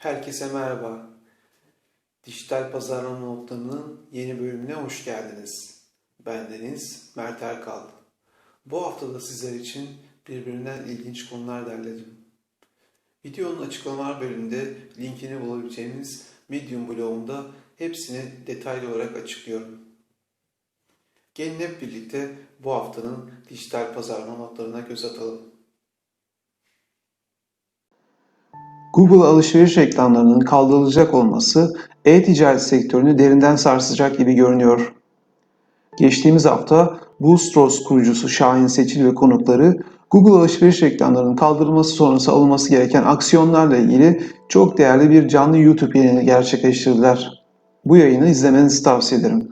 Herkese merhaba. Dijital Pazarlama Notları'nın yeni bölümüne hoş geldiniz. Ben Deniz Mert Erkal. Bu hafta da sizler için birbirinden ilginç konular derledim. Videonun açıklamalar bölümünde linkini bulabileceğiniz Medium blogumda hepsini detaylı olarak açıklıyorum. Gelin hep birlikte bu haftanın dijital pazarlama notlarına göz atalım. Google alışveriş reklamlarının kaldırılacak olması e-ticaret sektörünü derinden sarsacak gibi görünüyor. Geçtiğimiz hafta Boostros kurucusu Şahin Seçil ve konukları Google alışveriş reklamlarının kaldırılması sonrası alınması gereken aksiyonlarla ilgili çok değerli bir canlı YouTube yayını gerçekleştirdiler. Bu yayını izlemenizi tavsiye ederim.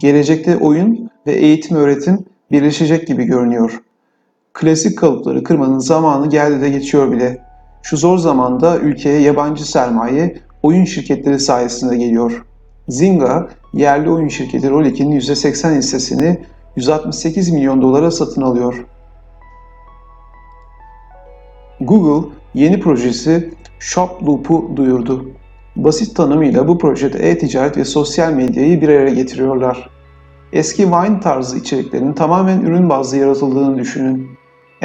Gelecekte oyun ve eğitim öğretim birleşecek gibi görünüyor. Klasik kalıpları kırmanın zamanı geldi de geçiyor bile. Şu zor zamanda ülkeye yabancı sermaye oyun şirketleri sayesinde geliyor. Zynga, yerli oyun şirketi Rolik'in %80 hissesini 168 milyon dolara satın alıyor. Google yeni projesi Shop Loop'u duyurdu. Basit tanımıyla bu projede e-ticaret ve sosyal medyayı bir araya getiriyorlar. Eski Vine tarzı içeriklerin tamamen ürün bazlı yaratıldığını düşünün.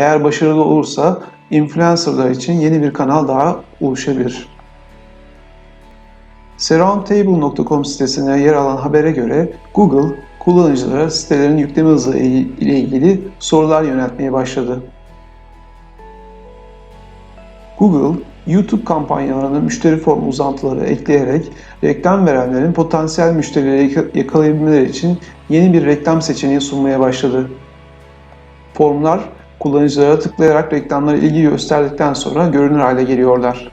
Eğer başarılı olursa influencerlar için yeni bir kanal daha oluşabilir. Surroundtable.com sitesine yer alan habere göre Google, kullanıcılara sitelerin yükleme hızı ile ilgili sorular yöneltmeye başladı. Google, YouTube kampanyalarına müşteri formu uzantıları ekleyerek reklam verenlerin potansiyel müşterileri yakalayabilmeleri için yeni bir reklam seçeneği sunmaya başladı. Formlar kullanıcılara tıklayarak reklamlara ilgi gösterdikten sonra görünür hale geliyorlar.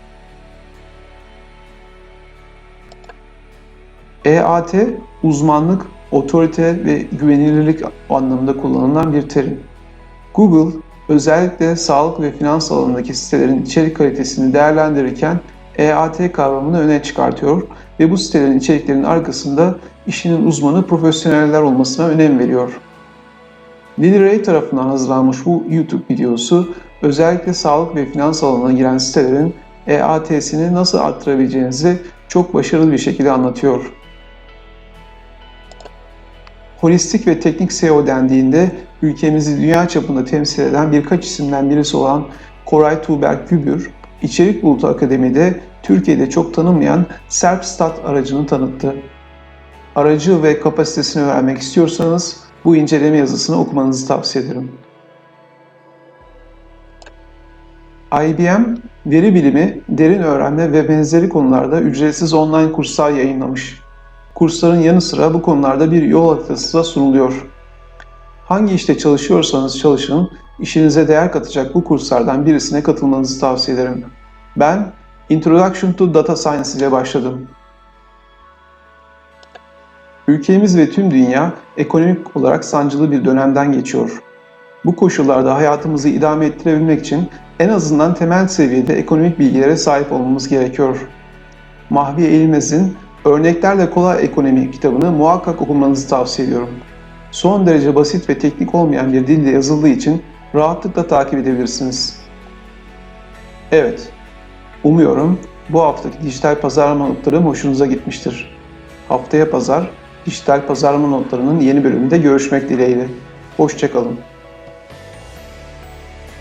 EAT, uzmanlık, otorite ve güvenilirlik anlamında kullanılan bir terim. Google, özellikle sağlık ve finans alanındaki sitelerin içerik kalitesini değerlendirirken EAT kavramını öne çıkartıyor ve bu sitelerin içeriklerinin arkasında işinin uzmanı profesyoneller olmasına önem veriyor. Lily Ray tarafından hazırlanmış bu YouTube videosu özellikle sağlık ve finans alanına giren sitelerin EAT'sini nasıl arttırabileceğinizi çok başarılı bir şekilde anlatıyor. Holistik ve teknik SEO dendiğinde ülkemizi dünya çapında temsil eden birkaç isimden birisi olan Koray Tuğberk Gübür, İçerik Bulutu Akademi'de Türkiye'de çok tanınmayan Serpstat aracını tanıttı. Aracı ve kapasitesini öğrenmek istiyorsanız bu inceleme yazısını okumanızı tavsiye ederim. IBM, veri bilimi, derin öğrenme ve benzeri konularda ücretsiz online kurslar yayınlamış. Kursların yanı sıra bu konularda bir yol haritası da sunuluyor. Hangi işte çalışıyorsanız çalışın, işinize değer katacak bu kurslardan birisine katılmanızı tavsiye ederim. Ben Introduction to Data Science ile başladım. Ülkemiz ve tüm dünya ekonomik olarak sancılı bir dönemden geçiyor. Bu koşullarda hayatımızı idame ettirebilmek için en azından temel seviyede ekonomik bilgilere sahip olmamız gerekiyor. Mahvi Eğilmez'in Örneklerle Kolay Ekonomi kitabını muhakkak okumanızı tavsiye ediyorum. Son derece basit ve teknik olmayan bir dilde yazıldığı için rahatlıkla takip edebilirsiniz. Evet, umuyorum bu haftaki dijital pazarlama notlarım hoşunuza gitmiştir. Haftaya pazar dijital pazarlama notlarının yeni bölümünde görüşmek dileğiyle. Hoşçakalın.